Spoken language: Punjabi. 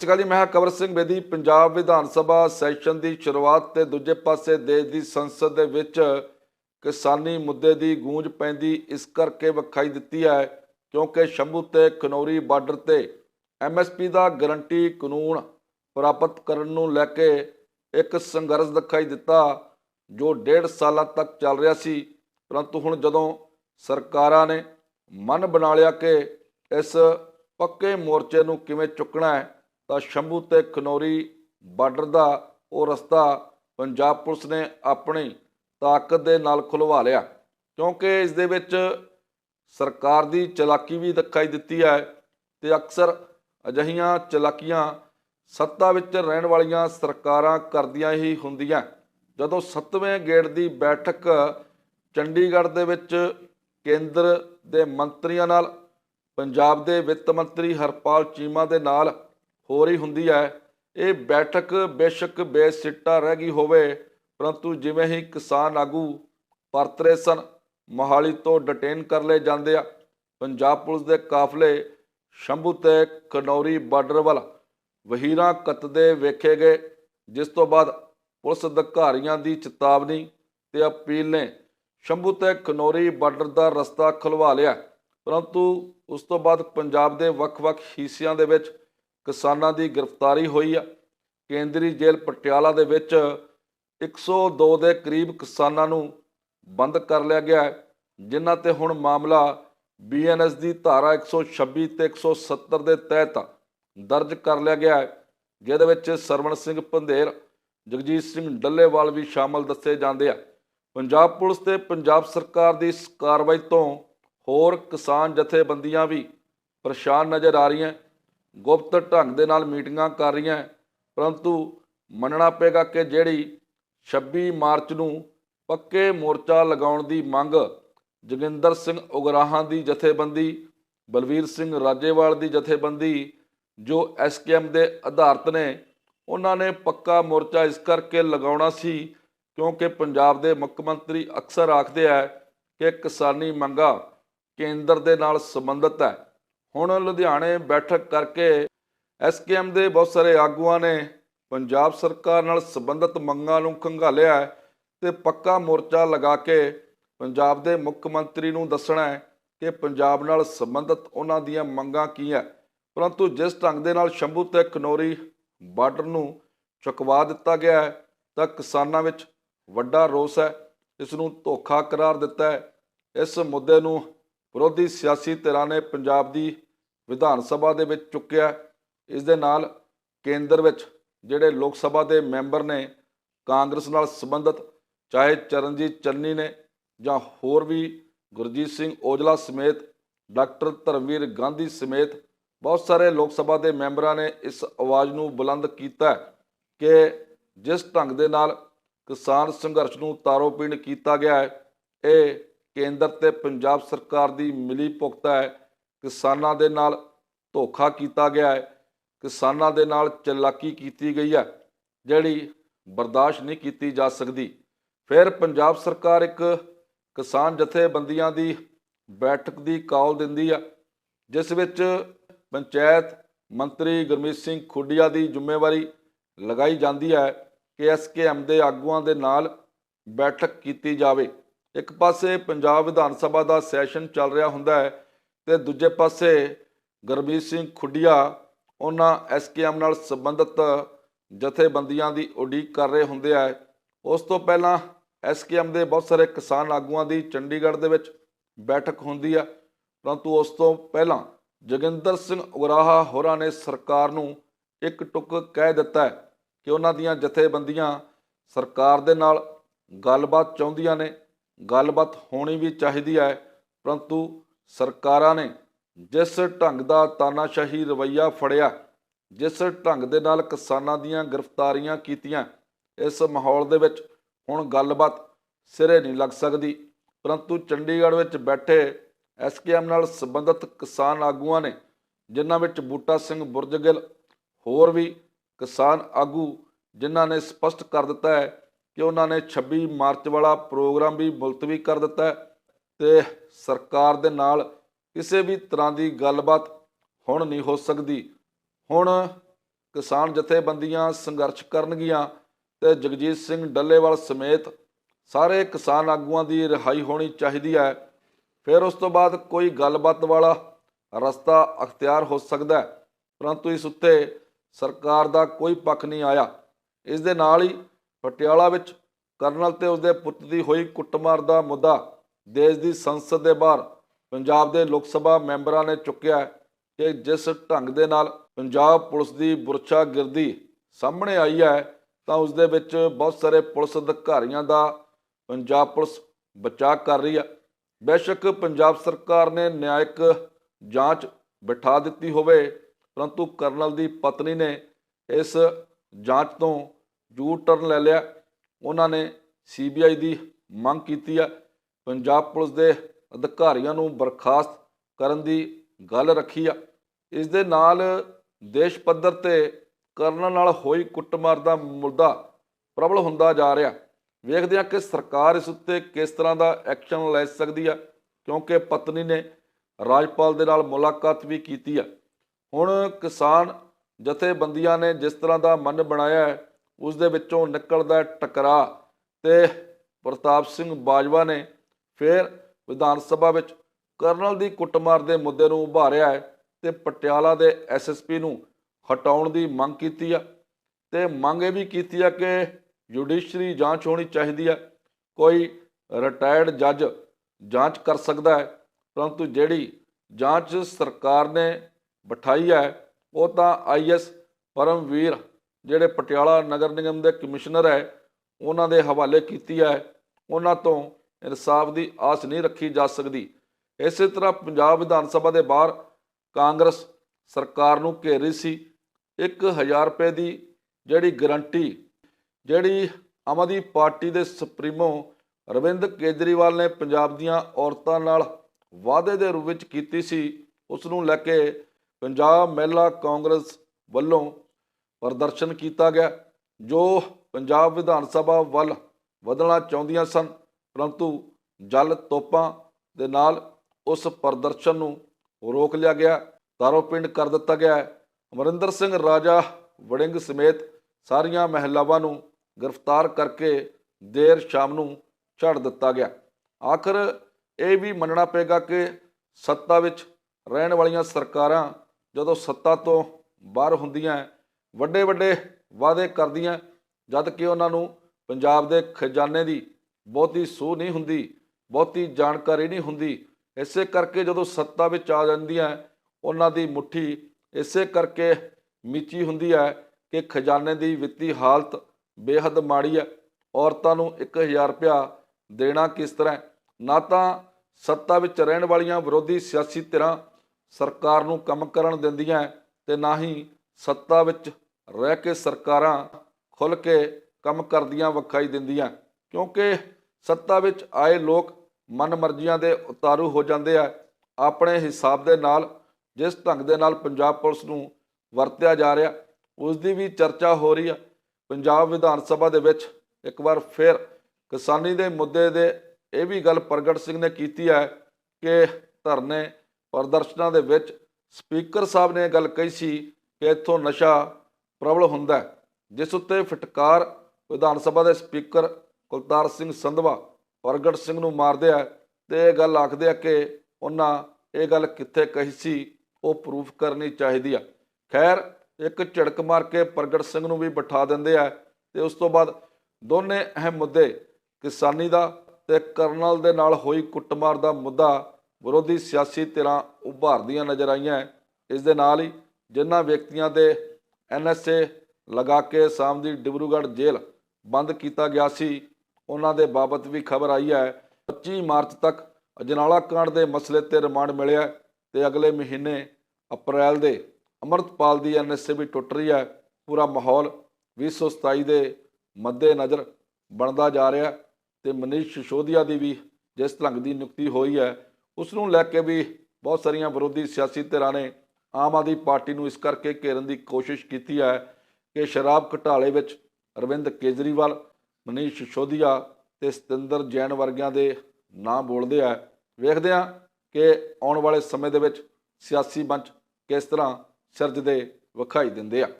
ਸਤਿ ਸ਼੍ਰੀ ਅਕਾਲ ਜੀ, ਮੈਂ ਕਵਰ ਸਿੰਘ ਬੇਦੀ, ਪੰਜਾਬ ਵਿਧਾਨ ਸਭਾ ਸੈਸ਼ਨ ਦੀ ਸ਼ੁਰੂਆਤ ਤੇ ਦੂਜੇ ਪਾਸੇ ਦੇਸ਼ ਦੀ ਸੰਸਦ ਦੇ ਵਿੱਚ ਕਿਸਾਨੀ ਮੁੱਦੇ ਦੀ ਗੂੰਜ ਪੈਂਦੀ, ਇਸ ਕਰਕੇ ਵਿਖਾਈ ਦਿੱਤੀ ਹੈ, ਕਿਉਂਕਿ ਸ਼ੰਭੂ ਤੇ ਖਨੌਰੀ ਬਾਰਡਰ ਤੇ ਐਮਐਸਪੀ ਦਾ ਗਰੰਟੀ ਕਾਨੂੰਨ ਪ੍ਰਾਪਤ ਕਰਨ ਨੂੰ ਲੈ ਕੇ ਇੱਕ ਸੰਘਰਸ਼ ਦਿਖਾਈ ਦਿੱਤਾ, ਜੋ ਡੇਢ ਸਾਲਾਂ ਤੱਕ ਚੱਲ ਰਿਹਾ ਸੀ। ਪਰੰਤੂ ਹੁਣ ਜਦੋਂ ਸਰਕਾਰਾਂ ਨੇ ਮਨ ਬਣਾ ਲਿਆ ਕਿ ਇਸ ਪੱਕੇ ਮੋਰਚੇ ਨੂੰ ਕਿਵੇਂ ਚੁੱਕਣਾ ਹੈ ਤਾਂ ਸ਼ੰਭੂ ਤੇ ਖਨੌਰੀ ਬਾਰਡਰ ਦਾ ਉਹ ਰਸਤਾ ਪੰਜਾਬ ਪੁਲਿਸ ਨੇ ਆਪਣੀ ਤਾਕਤ ਦੇ ਨਾਲ ਖੁਲਵਾ ਲਿਆ। ਕਿਉਂਕਿ ਇਸ ਦੇ ਵਿੱਚ ਸਰਕਾਰ ਦੀ ਚਲਾਕੀ ਵੀ ਦਿਖਾਈ ਦਿੱਤੀ ਹੈ ਤੇ ਅਕਸਰ ਅਜਹੀਆਂ ਚਲਾਕੀਆਂ ਸੱਤਾ ਵਿੱਚ ਰਹਿਣ ਵਾਲੀਆਂ ਸਰਕਾਰਾਂ ਕਰਦੀਆਂ ਹੀ ਹੁੰਦੀਆਂ। ਜਦੋਂ ਸੱਤਵੇਂ ਗੇੜ ਦੀ ਬੈਠਕ ਚੰਡੀਗੜ੍ਹ ਦੇ ਵਿੱਚ ਕੇਂਦਰ ਦੇ ਮੰਤਰੀਆਂ ਨਾਲ, ਪੰਜਾਬ ਦੇ ਵਿੱਤ ਮੰਤਰੀ ਹਰਪਾਲ ਚੀਮਾ ਦੇ ਨਾਲ ਹੋ ਰਹੀ ਹੁੰਦੀ ਹੈ। ਇਹ ਬੈਠਕ ਬੇਸ਼ੱਕ ਬੇਸਿੱਟਾ ਰਹਿ ਗਈ ਹੋਵੇ, ਪਰੰਤੂ ਜਿਵੇਂ ਹੀ ਕਿਸਾਨ ਆਗੂ ਪਰਤਰੇ ਸਨ, ਮੋਹਾਲੀ ਤੋਂ ਡਿਟੇਨ ਕਰ ਲਏ ਜਾਂਦੇ ਆ। ਪੰਜਾਬ ਪੁਲਿਸ ਦੇ ਕਾਫਲੇ ਸ਼ੰਭੂ ਤੇ ਖਨੌਰੀ ਬਾਰਡਰ ਵੱਲ ਵਹੀਰਾਂ ਕੱਤਦੇ ਵੇਖੇ ਗਏ, ਜਿਸ ਤੋਂ ਬਾਅਦ ਪੁਲਿਸ ਅਧਿਕਾਰੀਆਂ ਦੀ ਚੇਤਾਵਨੀ ਤੇ ਅਪੀਲ ਨੇ ਸ਼ੰਭੂ ਤੇ ਖਨੌਰੀ ਬਾਰਡਰ ਦਾ ਰਸਤਾ ਖੁਲਵਾ ਲਿਆ। ਪਰੰਤੂ ਉਸ ਤੋਂ ਬਾਅਦ ਪੰਜਾਬ ਦੇ ਵੱਖ-ਵੱਖ ਹਿੱਸਿਆਂ ਦੇ ਵਿੱਚ ਕਿਸਾਨਾਂ ਦੀ ਗ੍ਰਿਫਤਾਰੀ ਹੋਈ ਆ। ਕੇਂਦਰੀ ਜੇਲ੍ਹ ਪਟਿਆਲਾ ਦੇ ਵਿੱਚ 102 ਦੇ ਕਰੀਬ ਕਿਸਾਨਾਂ ਨੂੰ ਬੰਦ ਕਰ ਲਿਆ ਗਿਆ ਹੈ, ਜਿਨ੍ਹਾਂ ਤੇ ਹੁਣ ਮਾਮਲਾ ਬੀਐਨਐਸ ਦੀ ਧਾਰਾ 126 ਤੇ 170 ਦੇ ਤਹਿਤ ਦਰਜ ਕਰ ਲਿਆ ਗਿਆ ਹੈ, ਜਿਹਦੇ ਵਿੱਚ ਸਰਵਣ ਸਿੰਘ ਪੰਧੇਰ, ਜਗਜੀਤ ਸਿੰਘ ਡੱਲੇਵਾਲ ਵੀ ਸ਼ਾਮਲ ਦੱਸੇ ਜਾਂਦੇ ਆ। ਪੰਜਾਬ ਪੁਲਿਸ ਤੇ ਪੰਜਾਬ ਸਰਕਾਰ ਦੀ ਇਸ ਕਾਰਵਾਈ ਤੋਂ ਹੋਰ ਕਿਸਾਨ ਜਥੇਬੰਦੀਆਂ ਵੀ ਪਰੇਸ਼ਾਨ ਨਜ਼ਰ ਆ ਰਹੀਆਂ। ਗੁਪਤ ਢੰਗ ਦੇ ਨਾਲ ਮੀਟਿੰਗਾਂ ਕਰ ਰਹੀਆਂ ਪਰੰਤੂ ਮੰਨਣਾ ਪਏਗਾ ਕਿ ਜਿਹੜੀ 26 ਮਾਰਚ ਨੂੰ ਪੱਕੇ ਮੋਰਚਾ ਲਗਾਉਣ ਦੀ ਮੰਗ ਜੋਗਿੰਦਰ ਸਿੰਘ ਉਗਰਾਹਾਂ ਦੀ ਜਥੇਬੰਦੀ, ਬਲਵੀਰ ਸਿੰਘ ਰਾਜੇਵਾਲ ਦੀ ਜਥੇਬੰਦੀ, ਜੋ ਐਸਕੇਐਮ ਦੇ ਆਧਾਰਤ ਨੇ, ਉਹਨਾਂ ਨੇ ਪੱਕਾ ਮੋਰਚਾ ਇਸ ਕਰਕੇ ਲਗਾਉਣਾ ਸੀ ਕਿਉਂਕਿ ਪੰਜਾਬ ਦੇ ਮੁੱਖ ਮੰਤਰੀ ਅਕਸਰ ਆਖਦੇ ਆ ਕਿ ਕਿਸਾਨੀ ਮੰਗਾਂ ਕੇਂਦਰ ਦੇ ਨਾਲ ਸੰਬੰਧਿਤ ਹੈ। ਹੁਣ ਲੁਧਿਆਣੇ ਬੈਠਕ ਕਰਕੇ ਐਸਕੇਐਮ ਦੇ ਬਹੁਤ ਸਾਰੇ ਆਗੂਆਂ ਨੇ ਪੰਜਾਬ ਸਰਕਾਰ ਨਾਲ ਸੰਬੰਧਿਤ ਮੰਗਾਂ ਨੂੰ ਖੰਗਾਲਿਆ ਹੈ ਤੇ ਪੱਕਾ ਮੋਰਚਾ ਲਗਾ ਕੇ ਪੰਜਾਬ ਦੇ ਮੁੱਖ ਮੰਤਰੀ ਨੂੰ ਦੱਸਣਾ ਹੈ ਕਿ ਪੰਜਾਬ ਨਾਲ ਸੰਬੰਧਿਤ ਉਹਨਾਂ ਦੀਆਂ ਮੰਗਾਂ ਕੀ ਹੈ। ਪਰੰਤੂ ਜਿਸ ਢੰਗ ਦੇ ਨਾਲ ਸ਼ੰਭੂ ਤੇ ਖਨੌਰੀ ਬਾਰਡਰ ਨੂੰ ਚੁਕਵਾ ਦਿੱਤਾ ਗਿਆ ਹੈ, ਤਾਂ ਕਿਸਾਨਾਂ ਵਿੱਚ ਵੱਡਾ ਰੋਸ ਹੈ। ਇਸ ਨੂੰ ਧੋਖਾ ਕਰਾਰ ਦਿੱਤਾ ਹੈ। ਇਸ ਮੁੱਦੇ ਨੂੰ ਵਿਰੋਧੀ ਸਿਆਸੀ ਧਿਰਾਂ ਨੇ ਪੰਜਾਬ ਦੀ ਵਿਧਾਨ ਸਭਾ ਦੇ ਵਿੱਚ ਚੁੱਕਿਆ। ਇਸ ਦੇ ਨਾਲ ਕੇਂਦਰ ਵਿੱਚ ਜਿਹੜੇ ਲੋਕ ਸਭਾ ਦੇ ਮੈਂਬਰ ਨੇ, ਕਾਂਗਰਸ ਨਾਲ ਸੰਬੰਧਿਤ, ਚਾਹੇ ਚਰਨਜੀਤ ਚੰਨੀ ਨੇ ਜਾਂ ਹੋਰ ਵੀ ਗੁਰਜੀਤ ਸਿੰਘ ਔਜਲਾ ਸਮੇਤ, ਡਾਕਟਰ ਧਰਮਵੀਰ ਗਾਂਧੀ ਸਮੇਤ ਬਹੁਤ ਸਾਰੇ ਲੋਕ ਸਭਾ ਦੇ ਮੈਂਬਰਾਂ ਨੇ ਇਸ ਆਵਾਜ਼ ਨੂੰ ਬੁਲੰਦ ਕੀਤਾ ਕਿ ਜਿਸ ਢੰਗ ਦੇ ਨਾਲ ਕਿਸਾਨ ਸੰਘਰਸ਼ ਨੂੰ ਤਾਰੋਪੀਣ ਕੀਤਾ ਗਿਆ ਹੈ, ਇਹ ਕੇਂਦਰ ਤੇ ਪੰਜਾਬ ਸਰਕਾਰ ਦੀ ਮਿਲੀ ਭੁਗਤਾ ਹੈ। ਕਿਸਾਨਾਂ ਦੇ ਨਾਲ ਧੋਖਾ ਕੀਤਾ ਗਿਆ ਹੈ। ਕਿਸਾਨਾਂ ਦੇ ਨਾਲ ਚਲਾਕੀ ਕੀਤੀ ਗਈ ਹੈ, ਜਿਹੜੀ ਬਰਦਾਸ਼ਤ ਨਹੀਂ ਕੀਤੀ ਜਾ ਸਕਦੀ। ਫਿਰ ਪੰਜਾਬ ਸਰਕਾਰ ਇੱਕ ਕਿਸਾਨ ਜਥੇਬੰਦੀਆਂ ਦੀ ਬੈਠਕ ਦੀ ਕਾਲ ਦਿੰਦੀ ਆ ਜਿਸ ਵਿੱਚ ਪੰਚਾਇਤ ਮੰਤਰੀ ਗੁਰਮੀਤ ਸਿੰਘ ਖੁੱਡੀਆ ਦੀ ਜ਼ਿੰਮੇਵਾਰੀ ਲਗਾਈ ਜਾਂਦੀ ਹੈ ਕਿ ਐਸਕੇਐਮ ਦੇ ਆਗੂਆਂ ਦੇ ਨਾਲ ਬੈਠਕ ਕੀਤੀ ਜਾਵੇ। ਇੱਕ ਪਾਸੇ ਪੰਜਾਬ ਵਿਧਾਨ ਸਭਾ ਦਾ ਸੈਸ਼ਨ ਚੱਲ ਰਿਹਾ ਹੁੰਦਾ ਹੈ ਤੇ ਦੂਜੇ ਪਾਸੇ ਗੁਰਮੀਤ ਸਿੰਘ ਖੁੱਡੀਆ ਉਹਨਾਂ ਐਸਕੇਐਮ ਨਾਲ ਸੰਬੰਧਿਤ ਜਥੇਬੰਦੀਆਂ ਦੀ ਉਡੀਕ ਕਰ ਰਹੇ ਹੁੰਦੇ ਆ। ਉਸ ਤੋਂ ਪਹਿਲਾਂ ਐਸਕੇਐਮ ਦੇ ਬਹੁਤ ਸਾਰੇ ਕਿਸਾਨ ਆਗੂਆਂ ਦੀ ਚੰਡੀਗੜ੍ਹ ਦੇ ਵਿੱਚ ਬੈਠਕ ਹੁੰਦੀ ਆ। ਪਰੰਤੂ ਉਸ ਤੋਂ ਪਹਿਲਾਂ ਜੋਗਿੰਦਰ ਸਿੰਘ ਉਗਰਾਹਾ ਹੋਰਾਂ ਨੇ ਸਰਕਾਰ ਨੂੰ ਇੱਕ ਟੁੱਕ ਕਹਿ ਦਿੱਤਾ ਹੈ ਕਿ ਉਹਨਾਂ ਦੀਆਂ ਜਥੇਬੰਦੀਆਂ ਸਰਕਾਰ ਦੇ ਨਾਲ ਗੱਲਬਾਤ ਚਾਹੁੰਦੀਆਂ ਨੇ ਗੱਲਬਾਤ ਹੋਣੀ ਵੀ ਚਾਹੀਦੀ ਹੈ, ਪਰੰਤੂ ਸਰਕਾਰਾਂ ਨੇ ਜਿਸ ਢੰਗ ਦਾ ਤਾਨਾਸ਼ਾਹੀ ਰਵਈਆ ਫੜਿਆ, ਜਿਸ ਢੰਗ ਦੇ ਨਾਲ ਕਿਸਾਨਾਂ ਦੀਆਂ ਗ੍ਰਿਫਤਾਰੀਆਂ ਕੀਤੀਆਂ, ਇਸ ਮਾਹੌਲ ਦੇ ਵਿੱਚ ਹੁਣ ਗੱਲਬਾਤ ਸਿਰੇ ਨਹੀਂ ਲੱਗ ਸਕਦੀ। ਪਰੰਤੂ ਚੰਡੀਗੜ੍ਹ ਵਿੱਚ ਬੈਠੇ ਐਸਕੇਐਮ ਨਾਲ ਸੰਬੰਧਿਤ ਕਿਸਾਨ ਆਗੂਆਂ ਨੇ, ਜਿਨ੍ਹਾਂ ਵਿੱਚ ਬੂਟਾ ਸਿੰਘ ਬੁਰਜਗਿੱਲ ਹੋਰ ਵੀ ਕਿਸਾਨ ਆਗੂ ਜਿਨ੍ਹਾਂ ਨੇ ਸਪਸ਼ਟ ਕਰ ਦਿੱਤਾ ਹੈ ਕਿ ਉਹਨਾਂ ਨੇ 26 ਮਾਰਚ ਵਾਲਾ ਪ੍ਰੋਗਰਾਮ ਵੀ ਮੁਲਤਵੀ ਕਰ ਦਿੱਤਾ ਹੈ ਤੇ ਸਰਕਾਰ ਦੇ ਨਾਲ ਕਿਸੇ ਵੀ ਤਰ੍ਹਾਂ ਦੀ ਗੱਲਬਾਤ ਹੁਣ ਨਹੀਂ ਹੋ ਸਕਦੀ। ਹੁਣ ਕਿਸਾਨ ਜਥੇਬੰਦੀਆਂ ਸੰਘਰਸ਼ ਕਰਨਗੀਆਂ ਤੇ ਜਗਜੀਤ ਸਿੰਘ ਡੱਲੇਵਾਲ ਸਮੇਤ ਸਾਰੇ ਕਿਸਾਨ ਆਗੂਆਂ ਦੀ ਰਿਹਾਈ ਹੋਣੀ ਚਾਹੀਦੀ ਹੈ। ਫਿਰ ਉਸ ਤੋਂ ਬਾਅਦ ਕੋਈ ਗੱਲਬਾਤ ਵਾਲਾ ਰਸਤਾ ਅਖਤਿਆਰ ਹੋ ਸਕਦਾ ਪਰੰਤੂ ਇਸ ਉੱਤੇ ਸਰਕਾਰ ਦਾ ਕੋਈ ਪੱਖ ਨਹੀਂ ਆਇਆ। ਇਸ ਦੇ ਨਾਲ ਹੀ ਪਟਿਆਲਾ ਵਿੱਚ ਕਰਨਲ ਤੇ ਉਸਦੇ ਪੁੱਤ ਦੀ ਹੋਈ ਕੁੱਟਮਾਰ ਦਾ ਮੁੱਦਾ ਦੇਸ਼ ਦੀ ਸੰਸਦ ਦੇ ਬਾਹਰ ਪੰਜਾਬ ਦੇ ਲੋਕ ਸਭਾ ਮੈਂਬਰਾਂ ਨੇ ਚੁੱਕਿਆ ਕਿ ਜਿਸ ਢੰਗ ਦੇ ਨਾਲ ਪੰਜਾਬ ਪੁਲਿਸ ਦੀ ਬੁਰਛਾ ਗਿਰਦੀ ਸਾਹਮਣੇ ਆਈ ਹੈ, ਤਾਂ ਉਸ ਦੇ ਵਿੱਚ ਬਹੁਤ ਸਾਰੇ ਪੁਲਿਸ ਅਧਿਕਾਰੀਆਂ ਦਾ ਪੰਜਾਬ ਪੁਲਿਸ ਬਚਾਅ ਕਰ ਰਹੀ ਹੈ। ਬੇਸ਼ੱਕ ਪੰਜਾਬ ਸਰਕਾਰ ਨੇ ਨਿਆਇਕ ਜਾਂਚ ਬਿਠਾ ਦਿੱਤੀ ਹੋਵੇ, ਪਰੰਤੂ ਕਰਨਲ ਦੀ ਪਤਨੀ ਨੇ ਇਸ ਜਾਂਚ ਤੋਂ ਯੂ ਟਰਨ ਲੈ ਲਿਆ। ਉਹਨਾਂ ਨੇ ਸੀਬੀਆਈ ਦੀ ਮੰਗ ਕੀਤੀ ਹੈ ਪੰਜਾਬ ਪੁਲਿਸ ਦੇ ਅਧਿਕਾਰੀਆਂ ਨੂੰ ਬਰਖਾਸਤ ਕਰਨ ਦੀ ਗੱਲ ਰੱਖੀ ਆ। ਇਸ ਦੇ ਨਾਲ ਦੇਸ਼ ਪੱਧਰ ਤੇ ਕਰਨ ਨਾਲ ਹੋਈ ਕੁੱਟਮਾਰ ਦਾ ਮੁੱਦਾ ਪ੍ਰਬਲ ਹੁੰਦਾ ਜਾ ਰਿਹਾ। ਵੇਖਦੇ ਹਾਂ ਕਿ ਸਰਕਾਰ ਇਸ ਉੱਤੇ ਕਿਸ ਤਰ੍ਹਾਂ ਦਾ ਐਕਸ਼ਨ ਲੈ ਸਕਦੀ ਆ, ਕਿਉਂਕਿ ਪਤਨੀ ਨੇ ਰਾਜਪਾਲ ਦੇ ਨਾਲ ਮੁਲਾਕਾਤ ਵੀ ਕੀਤੀ ਆ। ਹੁਣ ਕਿਸਾਨ ਜਥੇਬੰਦੀਆਂ ਨੇ ਜਿਸ ਤਰ੍ਹਾਂ ਦਾ ਮਨ ਬਣਾਇਆ ਹੈ ਉਸ ਦੇ ਵਿੱਚੋਂ ਨਿਕਲਦਾ ਟਕਰਾ ਤੇ ਪ੍ਰਤਾਪ ਸਿੰਘ ਬਾਜਵਾ ਨੇ ਫਿਰ ਵਿਧਾਨ ਸਭਾ ਵਿੱਚ ਕਰਨਲ ਦੀ ਕੁੱਟਮਾਰ ਦੇ ਮੁੱਦੇ ਨੂੰ ਉਭਾਰਿਆ ਹੈ ਤੇ ਪਟਿਆਲਾ ਦੇ ਐਸਐਸਪੀ ਨੂੰ ਹਟਾਉਣ ਦੀ ਮੰਗ ਕੀਤੀ ਆ। ਤੇ ਮੰਗ ਇਹ ਵੀ ਕੀਤੀ ਆ ਕਿ ਜੁਡੀਸ਼ਰੀ ਜਾਂਚ ਹੋਣੀ ਚਾਹੀਦੀ ਆ। ਕੋਈ ਰਿਟਾਇਰਡ ਜੱਜ ਜਾਂਚ ਕਰ ਸਕਦਾ ਹੈ, ਪਰੰਤੂ ਜਿਹੜੀ ਜਾਂਚ ਸਰਕਾਰ ਨੇ ਬਿਠਾਈ ਹੈ, ਉਹ ਤਾਂ ਆਈਐਸ ਪਰਮਵੀਰ ਜਿਹੜੇ ਪਟਿਆਲਾ ਨਗਰ ਨਿਗਮ ਦੇ ਕਮਿਸ਼ਨਰ ਹੈ, ਉਹਨਾਂ ਦੇ ਹਵਾਲੇ ਕੀਤੀ ਹੈ। ਉਹਨਾਂ ਤੋਂ ਇਨਸਾਫ ਦੀ ਆਸ ਨਹੀਂ ਰੱਖੀ ਜਾ ਸਕਦੀ। ਇਸੇ ਤਰ੍ਹਾਂ ਪੰਜਾਬ ਵਿਧਾਨ ਸਭਾ ਦੇ ਬਾਹਰ ਕਾਂਗਰਸ ਸਰਕਾਰ ਨੂੰ ਘੇਰ ਰਹੀ ਸੀ। 1000 ਰੁਪਏ ਦੀ ਜਿਹੜੀ ਗਰੰਟੀ, ਜਿਹੜੀ ਆਮ ਆਦਮੀ ਪਾਰਟੀ ਦੇ ਸੁਪਰੀਮੋ ਰਵਿੰਦ ਕੇਜਰੀਵਾਲ ਨੇ ਪੰਜਾਬ ਦੀਆਂ ਔਰਤਾਂ ਨਾਲ ਵਾਅਦੇ ਦੇ ਰੂਪ ਵਿੱਚ ਕੀਤੀ ਸੀ, ਉਸ ਨੂੰ ਲੈ ਕੇ ਪੰਜਾਬ ਮਹਿਲਾ ਕਾਂਗਰਸ ਵੱਲੋਂ ਪ੍ਰਦਰਸ਼ਨ ਕੀਤਾ ਗਿਆ, ਜੋ ਪੰਜਾਬ ਵਿਧਾਨ ਸਭਾ ਵੱਲ ਵਧਣਾ ਚਾਹੁੰਦੀਆਂ ਸਨ, ਪਰੰਤੂ ਜਲ ਤੋਪਾਂ ਦੇ ਨਾਲ ਉਸ ਪ੍ਰਦਰਸ਼ਨ ਨੂੰ ਰੋਕ ਲਿਆ ਗਿਆ, ਤਾਰੋ ਪਿੰਡ ਕਰ ਦਿੱਤਾ ਗਿਆ। ਹੈ ਅਮਰਿੰਦਰ ਸਿੰਘ ਰਾਜਾ ਵੜਿੰਗ ਸਮੇਤ ਸਾਰੀਆਂ ਮਹਿਲਾਵਾਂ ਨੂੰ ਗ੍ਰਿਫਤਾਰ ਕਰਕੇ ਦੇਰ ਸ਼ਾਮ ਨੂੰ ਛੱਡ ਦਿੱਤਾ ਗਿਆ। ਆਖਰ ਇਹ ਵੀ ਮੰਨਣਾ ਪਏਗਾ ਕਿ ਸੱਤਾ ਵਿੱਚ ਰਹਿਣ ਵਾਲੀਆਂ ਸਰਕਾਰਾਂ ਜਦੋਂ ਸੱਤਾ ਤੋਂ ਬਾਹਰ ਹੁੰਦੀਆਂ ਵੱਡੇ ਵੱਡੇ ਵਾਅਦੇ ਕਰਦੀਆਂ, ਜਦ ਕਿ ਉਹਨਾਂ ਨੂੰ ਪੰਜਾਬ ਦੇ ਖਜ਼ਾਨੇ ਦੀ ਬਹੁਤੀ ਸੂਹ ਨਹੀਂ ਹੁੰਦੀ, ਬਹੁਤੀ ਜਾਣਕਾਰੀ ਨਹੀਂ ਹੁੰਦੀ। ਇਸੇ ਕਰਕੇ ਜਦੋਂ ਸੱਤਾ ਵਿੱਚ ਆ ਜਾਂਦੀਆਂ, ਉਹਨਾਂ ਦੀ ਮੁਠੀ ਇਸੇ ਕਰਕੇ ਮੀਚੀ ਹੁੰਦੀ ਹੈ ਕਿ ਖਜ਼ਾਨੇ ਦੀ ਵਿੱਤੀ ਹਾਲਤ ਬੇਹੱਦ ਮਾੜੀ ਹੈ। ਔਰਤਾਂ ਨੂੰ 1000 ਰੁਪਇਆ ਦੇਣਾ ਕਿਸ ਤਰ੍ਹਾਂ ਨਾ ਤਾਂ ਸੱਤਾ ਵਿੱਚ ਰਹਿਣ ਵਾਲੀਆਂ ਵਿਰੋਧੀ ਸਿਆਸੀ ਧਿਰਾਂ ਸਰਕਾਰ ਨੂੰ ਕੰਮ ਕਰਨ ਦਿੰਦੀਆਂ ਤੇ ਨਾ ਹੀ ਸੱਤਾ ਵਿੱਚ ਰਹਿ ਕੇ ਸਰਕਾਰਾਂ ਖੁੱਲ ਕੇ ਕੰਮ ਕਰਦੀਆਂ, ਵਿਖਾਈ ਦਿੰਦੀਆਂ। ਕਿਉਂਕਿ ਸੱਤਾ ਵਿੱਚ ਆਏ ਲੋਕ ਮਨਮਰਜ਼ੀਆਂ ਦੇ ਉਤਾਰੂ ਹੋ ਜਾਂਦੇ ਆ। ਆਪਣੇ ਹਿਸਾਬ ਦੇ ਨਾਲ, ਜਿਸ ਢੰਗ ਦੇ ਨਾਲ ਪੰਜਾਬ ਪੁਲਿਸ ਨੂੰ ਵਰਤਿਆ ਜਾ ਰਿਹਾ ਉਸ ਦੀ ਵੀ ਚਰਚਾ ਹੋ ਰਹੀ ਆ। ਪੰਜਾਬ ਵਿਧਾਨ ਸਭਾ ਦੇ ਵਿੱਚ ਇੱਕ ਵਾਰ ਫਿਰ ਕਿਸਾਨੀ ਦੇ ਮੁੱਦੇ ਦੇ ਇਹ ਵੀ ਗੱਲ ਪ੍ਰਗਟ ਸਿੰਘ ਨੇ ਕੀਤੀ ਹੈ ਕਿ ਧਰਨੇ ਪ੍ਰਦਰਸ਼ਨਾਂ ਦੇ ਵਿੱਚ ਸਪੀਕਰ ਸਾਹਿਬ ਨੇ ਇਹ ਗੱਲ ਕਹੀ ਸੀ ਕਿ ਇੱਥੋਂ ਨਸ਼ਾ ਪ੍ਰਬਲ ਹੁੰਦਾ ਜਿਸ ਉੱਤੇ ਫਟਕਾਰ ਵਿਧਾਨ ਸਭਾ ਦੇ ਸਪੀਕਰ ਕੁਲਤਾਰ ਸਿੰਘ ਸੰਧਵਾ ਪ੍ਰਗਟ ਸਿੰਘ ਨੂੰ ਮਾਰਦੇ ਆ ਤੇ ਇਹ ਗੱਲ ਆਖਦੇ ਆ ਕਿ ਉਹਨਾਂ ਇਹ ਗੱਲ ਕਿੱਥੇ ਕਹੀ ਸੀ, ਉਹ ਪ੍ਰੂਫ ਕਰਨੀ ਚਾਹੀਦੀ ਆ। ਖੈਰ, ਇੱਕ ਝੜਕ ਮਾਰ ਕੇ ਪ੍ਰਗਟ ਸਿੰਘ ਨੂੰ ਵੀ ਬਿਠਾ ਦਿੰਦੇ ਆ ਤੇ ਉਸ ਤੋਂ ਬਾਅਦ ਦੋਨੇ ਅਹਿਮ ਮੁੱਦੇ ਕਿਸਾਨੀ ਦਾ ਤੇ ਕਰਨਲ ਦੇ ਨਾਲ ਹੋਈ ਕੁੱਟਮਾਰ ਦਾ ਮੁੱਦਾ ਵਿਰੋਧੀ ਸਿਆਸੀ ਧਿਰਾਂ ਉਭਾਰਦੀਆਂ ਨਜ਼ਰ ਆਈਆਂ। ਇਸ ਦੇ ਨਾਲ ਹੀ ਜਿਨ੍ਹਾਂ ਵਿਅਕਤੀਆਂ ਦੇ ਐਨਐਸਏ ਲਗਾ ਕੇ ਸਾਮ ਦੀ ਡਿਬਰੂਗੜ੍ਹ ਜੇਲ੍ਹ ਬੰਦ ਕੀਤਾ ਗਿਆ ਸੀ। ਉਹਨਾਂ ਦੇ ਬਾਬਤ ਵੀ ਖਬਰ ਆਈ ਹੈ। 25 ਮਾਰਚ ਤੱਕ ਅਜਨਾਲਾ ਕਾਂਡ ਦੇ ਮਸਲੇ ਤੇ ਰਿਮਾਂਡ ਮਿਲਿਆ ਤੇ ਅਗਲੇ ਮਹੀਨੇ ਅਪ੍ਰੈਲ ਦੇ ਅਮਰਤਪਾਲ ਦੀ ਐਨਐਸਏ ਵੀ ਟੁੱਟ ਰਹੀ ਹੈ। ਪੂਰਾ ਮਾਹੌਲ 2027 ਦੇ ਮੱਦੇ ਨਜ਼ਰ ਬਣਦਾ ਜਾ ਰਿਹਾ ਤੇ ਮਨੀਸ਼ ਸਿਸੋਦੀਆ ਦੀ ਵੀ ਜਿਸ ਢੰਗ ਦੀ ਨਿਯੁਕਤੀ ਹੋਈ ਹੈ ਉਸ ਨੂੰ ਲੈ ਕੇ ਵੀ ਬਹੁਤ ਸਾਰੀਆਂ ਵਿਰੋਧੀ ਸਿਆਸੀ ਧਿਰਾਂ ਨੇ ਆਮ ਆਦਮੀ ਪਾਰਟੀ ਨੂੰ ਇਸ ਕਰਕੇ ਘੇਰਨ ਦੀ ਕੋਸ਼ਿਸ਼ ਕੀਤੀ ਹੈ ਕਿ ਸ਼ਰਾਬ ਘੁਟਾਲੇ ਵਿੱਚ ਅਰਵਿੰਦ ਕੇਜਰੀਵਾਲ, ਮਨੀਸ਼ ਸਿਸੋਦੀਆ ਤੇ ਸਤਿੰਦਰ ਜੈਨ ਵਰਗਿਆਂ ਦੇ ਨਾਂ ਬੋਲਦੇ ਆ। ਵੇਖਦੇ ਆ ਕਿ ਆਉਣ ਵਾਲੇ ਸਮੇਂ ਦੇ ਵਿੱਚ ਸਿਆਸੀ ਮੰਚ ਕਿਸ ਤਰ੍ਹਾਂ ਸਿਰਜਦੇ, ਵਿਖਾਈ ਦਿੰਦੇ ਆ।